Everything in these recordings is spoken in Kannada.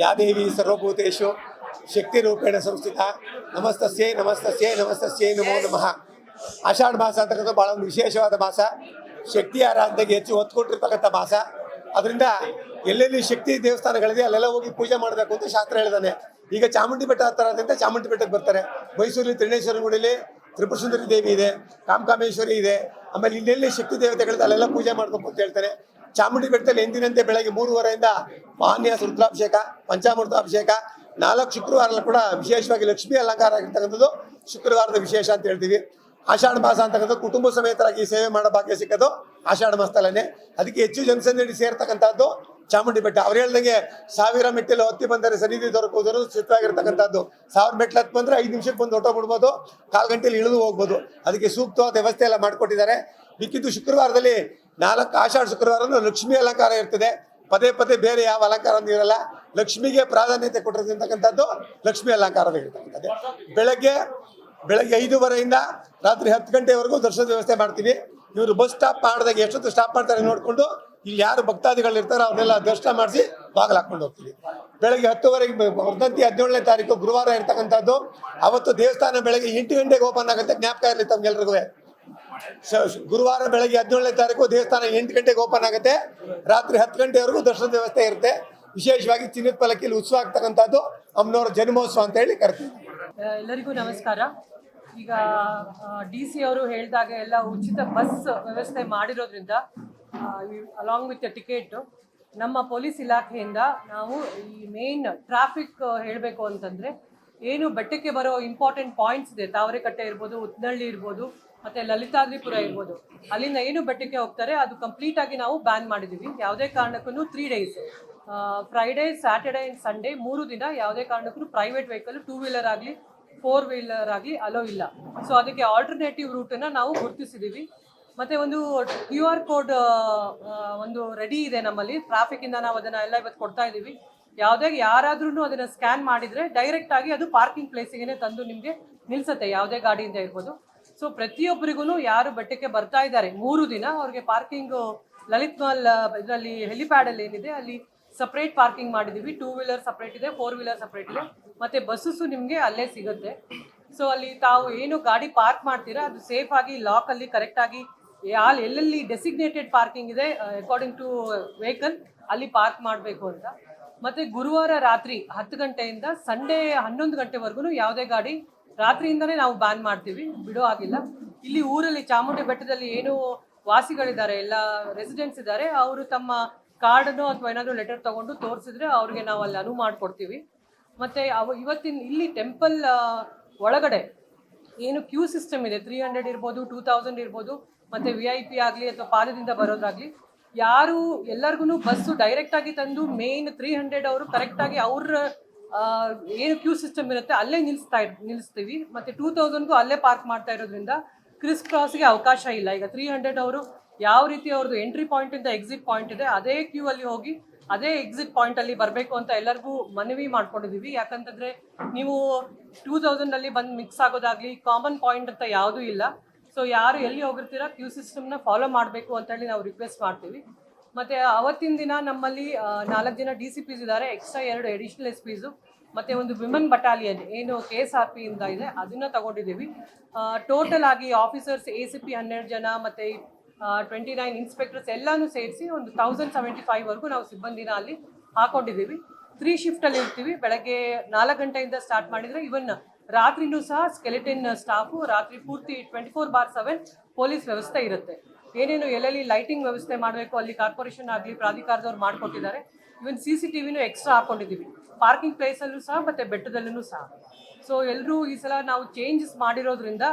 ಯಾ ದೇವಿ ಸರ್ವಭೂತೇಶು ಶಕ್ತಿ ರೂಪೇಣ ಸಂಸ್ಥಿತ. ನಮಸ್ತಸ್ಯ ನಮಸ್ತಸ್ಯ ನಮಸ್ತಸ್ಯ ನಮೋ ನಮಃ. ಆಷಾಢ ಮಾಸ ಅಂತಕ್ಕಂಥ ಭಾಳ ಒಂದು ವಿಶೇಷವಾದ ಮಾಸ. ಶಕ್ತಿ ಆರಾಧನೆಗೆ ಹೆಚ್ಚು ಒತ್ತು ಕೊಟ್ಟಿರ್ತಕ್ಕಂಥ ಮಾಸ. ಅದರಿಂದ ಎಲ್ಲೆಲ್ಲಿ ಶಕ್ತಿ ದೇವಸ್ಥಾನಗಳಿದೆ ಅಲ್ಲೆಲ್ಲ ಹೋಗಿ ಪೂಜೆ ಮಾಡಬೇಕು ಅಂತ ಶಾಸ್ತ್ರ ಹೇಳಿದಾನೆ. ಈಗ ಚಾಮುಂಡಿ ಬೆಟ್ಟ ಹತ್ತಿರದಿಂದ ಚಾಮುಂಡಿ ಬೆಟ್ಟಕ್ಕೆ ಬರ್ತಾರೆ. ಮೈಸೂರಲ್ಲಿ ತ್ರಿಣೇಶ್ವರ ಗುಡಿಲಿ ತ್ರಿಪುರ ಸುಂದರಿ ದೇವಿ ಇದೆ, ಕಾಮಕಾಮೇಶ್ವರಿ ಇದೆ. ಆಮೇಲೆ ಇಲ್ಲೆಲ್ಲಿ ಶಕ್ತಿ ದೇವತೆಗಳಿದೆ ಅಲ್ಲೆಲ್ಲ ಪೂಜೆ ಮಾಡ್ಬೇಕು ಅಂತ ಹೇಳ್ತಾರೆ. ಚಾಮುಂಡಿ ಬೆಟ್ಟದಲ್ಲಿ ಎಂದಿನಂತೆ ಬೆಳಗ್ಗೆ ಮೂರುವರೆಯಿಂದ ಮಹಾನ್ಯಾಸ ರುದ್ರಾಭಿಷೇಕ ಪಂಚಾಮೃತ ಅಭಿಷೇಕ ನಾಲ್ಕು ಶುಕ್ರವಾರ ಕೂಡ ವಿಶೇಷವಾಗಿ ಲಕ್ಷ್ಮೀ ಅಲಂಕಾರ ಆಗಿರ್ತಕ್ಕಂಥದ್ದು ಶುಕ್ರವಾರದ ವಿಶೇಷ ಅಂತ ಹೇಳ್ತೀವಿ. ಆಷಾಢ ಮಾಸ ಅಂತಕ್ಕಂಥ ಕುಟುಂಬ ಸಮೇತರಾಗಿ ಸೇವೆ ಮಾಡೋ ಭಾಗ್ಯ ಸಿಕ್ಕದು ಆಷಾಢ ಮಾಸದಲ್ಲೇ ಅದಕ್ಕೆ ಹೆಚ್ಚು ಜನಸಂದಣಿ ಸೇರ್ತಕ್ಕಂಥದ್ದು ಚಾಮುಂಡಿ ಬೆಟ್ಟ. ಅವ್ರು ಹೇಳ್ದಂಗೆ ಸಾವಿರ ಮೆಟ್ಟಲು ಹತ್ತಿ ಬಂದರೆ ಸನ್ನಿಧಿ ದೊರಕುವುದನ್ನು ಸಿದ್ಧವಾಗಿರ್ತಕ್ಕಂಥದ್ದು ಸಾವಿರ ಮೆಟ್ಲು ಹತ್ತು ಬಂದರೆ ಐದು ನಿಮಿಷಕ್ಕೆ ಬಂದು ಹೊಟ್ಟೋಗ್ಬಿಡ್ಬೋದು ಕಾಲು ಗಂಟೆಲಿ ಇಳಿದು ಹೋಗ್ಬೋದು. ಅದಕ್ಕೆ ಸೂಕ್ತವಾದ ವ್ಯವಸ್ಥೆ ಎಲ್ಲ ಮಾಡಿಕೊಟ್ಟಿದ್ದಾರೆ. ಮಿಕ್ಕಿದ್ದು ಶುಕ್ರವಾರದಲ್ಲಿ ನಾಲ್ಕು ಆಷಾಢ ಶುಕ್ರವಾರ ಲಕ್ಷ್ಮಿ ಅಲಂಕಾರ ಇರ್ತದೆ. ಪದೇ ಪದೇ ಬೇರೆ ಯಾವ ಅಲಂಕಾರ ಇರಲ್ಲ ಲಕ್ಷ್ಮಿಗೆ ಪ್ರಾಧಾನ್ಯತೆ ಕೊಟ್ಟಿರ್ತಕ್ಕಂಥದ್ದು ಲಕ್ಷ್ಮಿ ಅಲಂಕಾರದ ಇರ್ತಕ್ಕಂಥದ್ದು. ಬೆಳಗ್ಗೆ ಬೆಳಗ್ಗೆ ಐದೂವರೆಯಿಂದ ರಾತ್ರಿ ಹತ್ತು ಗಂಟೆವರೆಗೂ ದರ್ಶನದ ವ್ಯವಸ್ಥೆ ಮಾಡ್ತೀವಿ. ಇವರು ಬಸ್ ಸ್ಟಾಪ್ ಮಾಡಿದಾಗ ಎಷ್ಟೊತ್ತು ಸ್ಟಾಪ್ ಮಾಡ್ತಾರೆ ನೋಡಿಕೊಂಡು ಇಲ್ಲಿ ಯಾರು ಭಕ್ತಾದಿಗಳು ಇರ್ತಾರೋ ಅವ್ರನ್ನೆಲ್ಲ ದರ್ಶನ ಮಾಡಿಸಿ ಬಾಗಿಲು ಹಾಕೊಂಡು ಹೋಗ್ತೀವಿ. ಬೆಳಗ್ಗೆ ಹತ್ತುವರೆಗೆ ವರ್ಧಂತಿ ಹದಿನೇಳನೇ ತಾರೀಕು ಗುರುವಾರ ಇರ್ತಕ್ಕಂಥದ್ದು. ಅವತ್ತು ದೇವಸ್ಥಾನ ಬೆಳಗ್ಗೆ ಎಂಟು ಗಂಟೆಗೆ ಓಪನ್ ಆಗುತ್ತೆ. ಜ್ಞಾಪಕ ಇರಲಿ ತಮ್ಗೆಲ್ರಿಗೂ. ಗುರುವಾರ ಬೆಳಗ್ಗೆ ಹದಿನೇಳನೇ ತಾರೀಕು ದೇವಸ್ಥಾನ ಎಂಟು ಗಂಟೆಗೆ ಓಪನ್ ಆಗುತ್ತೆ. ರಾತ್ರಿ ಹತ್ತು ಗಂಟೆವರೆಗೂ ದರ್ಶನದ ವ್ಯವಸ್ಥೆ ಇರುತ್ತೆ. ವಿಶೇಷವಾಗಿ ಚಿನ್ನದ ಪಲಕ್ಕಿಲಿ ಉತ್ಸವ ಆಗ್ತಕ್ಕಂಥದ್ದು ಅಮ್ಮನವರ ಜನ್ಮೋತ್ಸವ ಅಂತ ಹೇಳಿ ಕರಿತೀವಿ. ಎಲ್ಲರಿಗೂ ನಮಸ್ಕಾರ. ಈಗ ಡಿ ಸಿ ಅವರು ಹೇಳಿದಾಗ ಎಲ್ಲ ಉಚಿತ ಬಸ್ ವ್ಯವಸ್ಥೆ ಮಾಡಿರೋದ್ರಿಂದ ಅಲಾಂಗ್ ವಿತ್ ಟಿಕೆಟ್ ನಮ್ಮ ಪೊಲೀಸ್ ಇಲಾಖೆಯಿಂದ ನಾವು ಈ ಮೇನ್ ಟ್ರಾಫಿಕ್ ಹೇಳಬೇಕು ಅಂತಂದರೆ, ಏನು ಬೆಟ್ಟಕ್ಕೆ ಬರೋ ಇಂಪಾರ್ಟೆಂಟ್ ಪಾಯಿಂಟ್ಸ್ ಇದೆ. ತಾವರೆಕಟ್ಟೆ ಇರ್ಬೋದು, ಉತ್ನಳ್ಳಿ ಇರ್ಬೋದು ಮತ್ತು ಲಲಿತಾದ್ರಿಪುರ ಇರ್ಬೋದು. ಅಲ್ಲಿಂದ ಏನು ಬೆಟ್ಟಕ್ಕೆ ಹೋಗ್ತಾರೆ, ಅದು ಕಂಪ್ಲೀಟ್ ಆಗಿ ನಾವು ಬ್ಯಾನ್ ಮಾಡಿದೀವಿ. ಯಾವುದೇ ಕಾರಣಕ್ಕೂ three days Friday Saturday and Sunday ಮೂರು ದಿನ ಯಾವುದೇ ಕಾರಣಕ್ಕೂ ಪ್ರೈವೇಟ್ ವೆಹಿಕಲ್ ಟೂ ವೀಲರ್ ಆಗಲಿ ಫೋರ್ ವೀಲರ್ ಆಗಲಿ ಅಲೋ ಇಲ್ಲ. ಸೊ ಅದಕ್ಕೆ ಆಲ್ಟರ್ನೇಟಿವ್ ರೂಟನ್ನು ನಾವು ಗುರುತಿಸಿದ್ದೀವಿ ಮತ್ತು ಒಂದು ಕ್ಯೂ ಆರ್ ಕೋಡ್ ಒಂದು ರೆಡಿ ಇದೆ ನಮ್ಮಲ್ಲಿ. ಟ್ರಾಫಿಕ್ಕಿಂದ ನಾವು ಅದನ್ನು ಎಲ್ಲ ಇವತ್ತು ಕೊಡ್ತಾ ಇದ್ದೀವಿ ಯಾವುದೇ ಯಾರಾದ್ರೂ ಅದನ್ನು ಸ್ಕ್ಯಾನ್ ಮಾಡಿದರೆ ಡೈರೆಕ್ಟಾಗಿ ಅದು ಪಾರ್ಕಿಂಗ್ ಪ್ಲೇಸಿಗೆ ತಂದು ನಿಮಗೆ ನಿಲ್ಸುತ್ತೆ, ಯಾವುದೇ ಗಾಡಿಯಿಂದ ಇರ್ಬೋದು. ಸೊ ಪ್ರತಿಯೊಬ್ಬರಿಗೂ ಯಾರು ಬೆಟ್ಟಕ್ಕೆ ಬರ್ತಾ ಇದ್ದಾರೆ? ಮೂರು ದಿನ ಅವ್ರಿಗೆ ಪಾರ್ಕಿಂಗ್ ಲಲಿತ್ ಮಹಲ್ ಇದರಲ್ಲಿ ಹೆಲಿಪ್ಯಾಡಲ್ಲಿ ಏನಿದೆ, ಅಲ್ಲಿ ಸಪ್ರೇಟ್ ಪಾರ್ಕಿಂಗ್ ಮಾಡಿದೀವಿ ಟೂ ವೀಲರ್ ಸಪ್ರೇಟ್ ಇದೆ ಫೋರ್ ವೀಲರ್ ಸಪ್ರೇಟ್ ಇದೆ. ಮತ್ತೆ ಬಸ್ಸಸ್ಸು ನಿಮಗೆ ಅಲ್ಲೇ ಸಿಗುತ್ತೆ. ಸೊ ಅಲ್ಲಿ ತಾವು ಏನು ಗಾಡಿ ಪಾರ್ಕ್ ಮಾಡ್ತೀರಾ, ಅದು ಸೇಫ್ ಆಗಿ ಲಾಕಲ್ಲಿ ಕರೆಕ್ಟಾಗಿ ಯಾಲ್ ಎಲ್ಲೆಲ್ಲಿ ಡೆಸಿಗ್ನೇಟೆಡ್ ಪಾರ್ಕಿಂಗ್ ಇದೆ ಅಕಾರ್ಡಿಂಗ್ ಟು ವೆಹಿಕಲ್ ಅಲ್ಲಿ ಪಾರ್ಕ್ ಮಾಡಬೇಕು ಅಂತ. ಮತ್ತೆ ಗುರುವಾರ ರಾತ್ರಿ ಹತ್ತು ಗಂಟೆಯಿಂದ ಸಂಡೇ ಹನ್ನೊಂದು ಗಂಟೆವರೆಗೂ ಯಾವುದೇ ಗಾಡಿ ರಾತ್ರಿಯಿಂದನೇ ನಾವು ಬ್ಯಾನ್ ಮಾಡ್ತೀವಿ. ಬಿಡೋ ಆಗಿಲ್ಲ ಇಲ್ಲಿ ಊರಲ್ಲಿ ಚಾಮುಂಡಿ ಬೆಟ್ಟದಲ್ಲಿ ಏನು ವಾಸಿಗಳಿದ್ದಾರೆ, ಎಲ್ಲ ರೆಸಿಡೆಂಟ್ಸ್ ಇದ್ದಾರೆ, ಅವರು ತಮ್ಮ ಕಾರ್ಡನ್ನು ಅಥವಾ ಏನಾದರೂ ಲೆಟರ್ ತಗೊಂಡು ತೋರಿಸಿದ್ರೆ ಅವ್ರಿಗೆ ನಾವು ಅಲ್ಲಿ ಅನುವು ಮಾಡಿಕೊಡ್ತೀವಿ. ಮತ್ತು ಅವ ಇವತ್ತಿನ ಇಲ್ಲಿ ಟೆಂಪಲ್ ಒಳಗಡೆ ಏನು ಕ್ಯೂ ಸಿಸ್ಟಮ್ ಇದೆ. ತ್ರೀ ಹಂಡ್ರೆಡ್ ಇರ್ಬೋದು ಟೂ ತೌಸಂಡ್ ಇರ್ಬೋದು, ಮತ್ತು ವಿ ಐ ಪಿ ಆಗಲಿ ಅಥವಾ ಪಾದದಿಂದ ಬರೋದಾಗಲಿ, ಯಾರು ಎಲ್ಲರಿಗೂ ಬಸ್ಸು ಡೈರೆಕ್ಟಾಗಿ ತಂದು ಮೇಯ್ನ್ ತ್ರೀ ಹಂಡ್ರೆಡ್ ಅವರು ಕರೆಕ್ಟಾಗಿ ಅವ್ರ ಏನು ಕ್ಯೂ ಸಿಸ್ಟಮ್ ಇರುತ್ತೆ, ಅಲ್ಲೇ ನಿಲ್ಲಿಸ್ತಾ ಇರ್ ನಿಲ್ಲಿಸ್ತೀವಿ ಮತ್ತು ಟೂ ತೌಸಂಡ್ಗೂ ಅಲ್ಲೇ ಪಾರ್ಕ್ ಮಾಡ್ತಾ ಇರೋದ್ರಿಂದ ಕ್ರಿಸ್ ಕ್ರಾಸ್ಗೆ ಅವಕಾಶ ಇಲ್ಲ. ಈಗ ತ್ರೀ ಹಂಡ್ರೆಡ್ ಅವರು ಯಾವ ರೀತಿ ಅವ್ರದ್ದು ಎಂಟ್ರಿ ಪಾಯಿಂಟಿಂದ ಎಕ್ಸಿಟ್ ಪಾಯಿಂಟ್ ಇದೆ, ಅದೇ ಕ್ಯೂ ಅಲ್ಲಿ ಹೋಗಿ ಅದೇ ಎಕ್ಸಿಟ್ ಪಾಯಿಂಟ್ ಅಲ್ಲಿ ಬರಬೇಕು ಅಂತ ಎಲ್ಲರಿಗೂ ಮನವಿ ಮಾಡ್ಕೊಂಡಿದೀವಿ. ಯಾಕಂತಂದ್ರೆ ನೀವು ಟೂ ತೌಸಂಡಲ್ಲಿ ಬಂದು ಮಿಕ್ಸ್ ಆಗೋದಾಗ್ಲಿ ಕಾಮನ್ ಪಾಯಿಂಟ್ ಅಂತ ಯಾವುದೂ ಇಲ್ಲ. ಸೊ ಯಾರು ಎಲ್ಲಿ ಹೋಗಿರ್ತೀರಾ ಕ್ಯೂ ಸಿಸ್ಟಮ್ನ ಫಾಲೋ ಮಾಡಬೇಕು ಅಂತ ಹೇಳಿ ನಾವು ರಿಕ್ವೆಸ್ಟ್ ಮಾಡ್ತೀವಿ. ಮತ್ತು ಅವತ್ತಿನ ದಿನ ನಮ್ಮಲ್ಲಿ ನಾಲ್ಕು ಜನ ಡಿ ಸಿ ಪಿಸ್ ಇದ್ದಾರೆ. ಎಕ್ಸ್ಟ್ರಾ ಎರಡು ಎಡಿಷನಲ್ ಎಸ್ ಪಿಸು ಮತ್ತು ಒಂದು ವಿಮೆನ್ ಬಟಾಲಿಯನ್ ಏನು ಕೆ ಎಸ್ ಆರ್ ಪಿಯಿಂದ ಇದೆ ಅದನ್ನು ತಗೊಂಡಿದ್ದೀವಿ. ಟೋಟಲ್ ಆಗಿ ಆಫೀಸರ್ಸ್ ಎ ಸಿ ಪಿ ಹನ್ನೆರಡು ಜನ, ಮತ್ತು ಟ್ವೆಂಟಿ ನೈನ್ ಇನ್ಸ್ಪೆಕ್ಟರ್ಸ್ ಎಲ್ಲನೂ ಸೇರಿಸಿ ಒಂದು ತೌಸಂಡ್ ಸೆವೆಂಟಿ ಫೈವ್ವರೆಗೂ ನಾವು ಸಿಬ್ಬಂದಿನ ಅಲ್ಲಿ ಹಾಕೊಂಡಿದ್ದೀವಿ. ತ್ರೀ ಶಿಫ್ಟಲ್ಲಿ ಇರ್ತೀವಿ. ಬೆಳಗ್ಗೆ ನಾಲ್ಕು ಗಂಟೆಯಿಂದ ಸ್ಟಾರ್ಟ್ ಮಾಡಿದರೆ ಇವನ್ ರಾತ್ರಿನೂ ಸಹ ಸ್ಕೆಲೆಟಿನ್ ಸ್ಟಾಫು ರಾತ್ರಿ ಪೂರ್ತಿ twenty four by seven police ವ್ಯವಸ್ಥೆ ಇರುತ್ತೆ. ಏನೇನು ಎಲ್ಲೆಲ್ಲಿ ಲೈಟಿಂಗ್ ವ್ಯವಸ್ಥೆ ಮಾಡಬೇಕು ಅಲ್ಲಿ ಕಾರ್ಪೊರೇಷನ್ ಆಗಲಿ ಪ್ರಾಧಿಕಾರದವ್ರು ಮಾಡಿಕೊಟ್ಟಿದ್ದಾರೆ. ಇವನ್ ಸಿ ಸಿ ಟಿ ವಿನೂ ಎಕ್ಸ್ಟ್ರಾ ಹಾಕೊಂಡಿದ್ದೀವಿ ಪಾರ್ಕಿಂಗ್ ಪ್ಲೇಸಲ್ಲೂ ಸಹ ಮತ್ತು ಬೆಟ್ಟದಲ್ಲೂ ಸಹ. ಸೊ ಎಲ್ಲರೂ ಈ ಸಲ ನಾವು ಚೇಂಜಸ್ ಮಾಡಿರೋದ್ರಿಂದ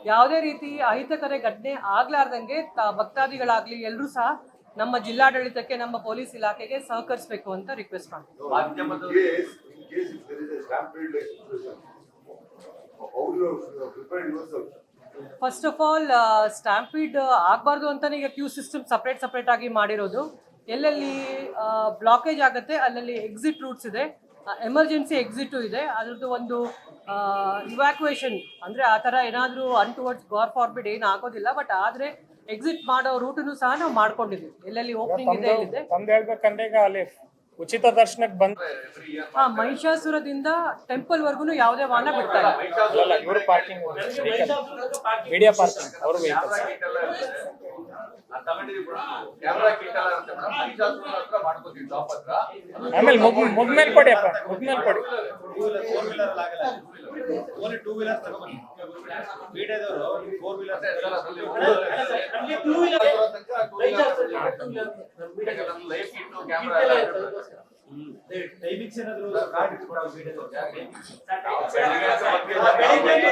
ಯಾವುದೇ ರೀತಿ ಅಹಿತಕರ ಘಟನೆ ಆಗಲಾರ್ದಂಗೆ ತ- ಭಕ್ತಾದಿಗಳಾಗಲಿ ಎಲ್ಲರೂ ಸಹ ನಮ್ಮ ಜಿಲ್ಲಾಡಳಿತಕ್ಕೆ ನಮ್ಮ ಪೊಲೀಸ್ ಇಲಾಖೆಗೆ ಸಹಕರಿಸಬೇಕು ಅಂತ ರಿಕ್ವೆಸ್ಟ್ ಮಾಡ್ತೀವಿ. ಫಸ್ಟ್ ಆಫ್ ಆಲ್ ಸ್ಟ್ಯಾಂಪೀಡ್ ಆಗಬಾರ್ದು ಅಂತಲೇ ಈಗ ಕ್ಯೂ ಸಿಸ್ಟಮ್ ಸಪ್ರೇಟ್ ಸಪ್ರೇಟ್ ಆಗಿ ಮಾಡಿರೋದು. ಎಲ್ಲೆಲ್ಲಿ ಬ್ಲಾಕೇಜ್ ಆಗುತ್ತೆ ಅಲ್ಲಲ್ಲಿ ಎಕ್ಸಿಟ್ ರೂಟ್ಸ್ ಇದೆ. ಎಮರ್ಜೆನ್ಸಿ ಎಕ್ಸಿಟು ಇದೆ. ಅದರದ್ದು ಒಂದು ಇವ್ಯಾಕ್ಯುಯೇಷನ್ ಅಂದರೆ ಆ ಥರ ಏನಾದರೂ ಅನ್ಟುವರ್ಡ್ಸ್ ಗಾರ್ ಫಾರ್ಬಿಡ್ ಏನು ಆಗೋದಿಲ್ಲ ಬಟ್ ಆದರೆ ಎಕ್ಸಿಟ್ ಮಾಡೋ ರೂಟನ್ನು ಸಹ ನಾವು ಮಾಡ್ಕೊಂಡಿದ್ದೀವಿ ಎಲ್ಲೆಲ್ಲಿ ಓಪನಿಂಗ್ ಇದೆ ಇಲ್ಲಿದೆ ಉಚಿತ ದರ್ಶನಕ್ಕೆ ಬಂದ ಹಾ ಮಹಿಷಾಸುರದಿಂದ ಟೆಂಪಲ್ ವರ್ಗುನು ಯಾವುದೇ ವಾಹನ ಬಿಡ್ತಾ ಇಲ್ಲ. ಅಲ್ಲ ಇವರು ಪಾರ್ಕಿಂಗ್ ಮೀಡಿಯಾ ಪಾರ್ಕಿಂಗ್ ಅವರು ವೆಹಿಕಲ್ಸ್ ಆಮೇಲೆ ಮುಗ್ಮೇಲೆ ಕೊಡಿ ಅಪ್ಪ ಮುಗ್ಮೇಲೆ ಕೊಡಿ. Two wheeler ತಗೊಂಬನ್ನಿ ಮೀಡಿಯಾದವರು four wheeler life ಇಟ್ಟು ಕ್ಯಾಮ್ರಾ ಎಲ್ಲ ಇರುತ್ತೆ. ಟೈಮಿಂಗ್ಸ್ ಏನಾದ್ರು ಕಾರ್ಡ್ ಇಟ್ಕೊಂಡು ಮೀಡಿಯಾದವ್ರು ಬೆಳಿಗ್ಗೆ